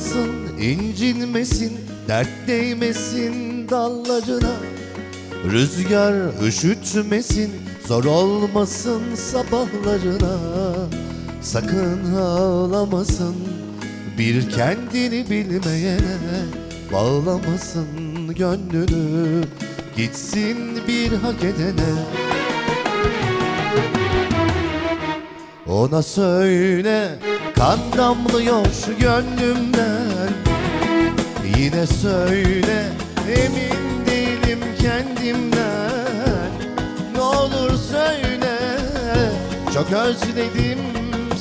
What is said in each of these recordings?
Kırılmasın, incinmesin, dert değmesin dallarına Rüzgar üşütmesin, zor olmasın sabahlarına. Sakın ağlamasın, bir kendini bilmeyene Bağlamasın gönlünü, gitsin bir hak edene. Ona söyle kan damlıyor şu gönlümden. Yine söyle emin değilim kendimden. Ne olur söyle çok özledim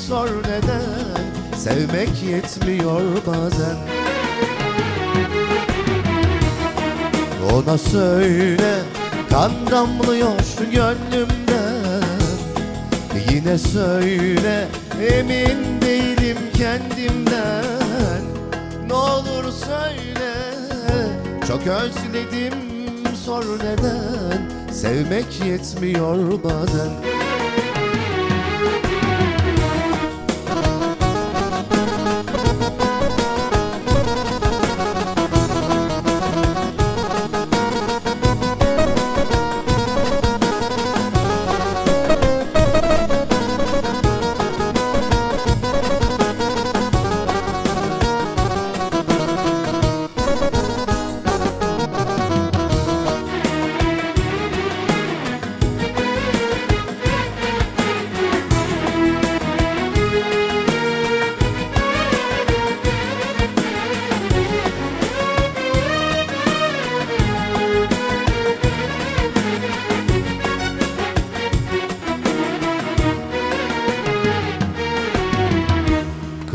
sor neden? Sevmek yetmiyor bazen. Ona söyle kan damlıyor şu gönlümden. Yine söyle emin değilim çok özledim sor neden? Sevmek yetmiyor bazen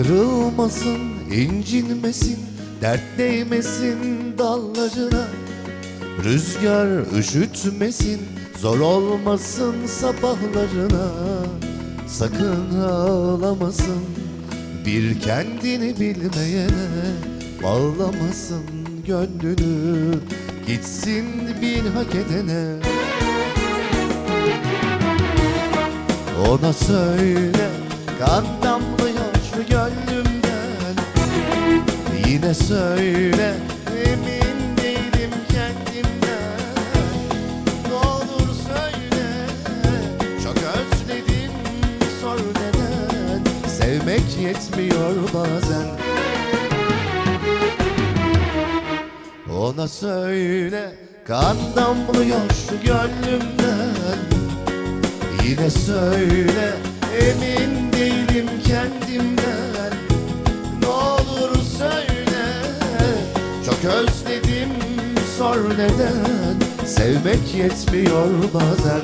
Kırılmasın, incinmesin, dert değmesin dallarına. Rüzgar üşütmesin, zor olmasın sabahlarına. Sakın ağlamasın, bir kendini bilmeyene. Bağlamasın gönlünü, gitsin bir hak edene. Ona söyle Söyle. Emin değilim kendimden. Ne olur söyle. Çok özledim sor neden Sevmek yetmiyor bazen. Ona söyle. Kan damlıyor şu gönlümden. Yine söyle. Emin değilim kendimden çok sor neden? Sevmek yetmiyor bazen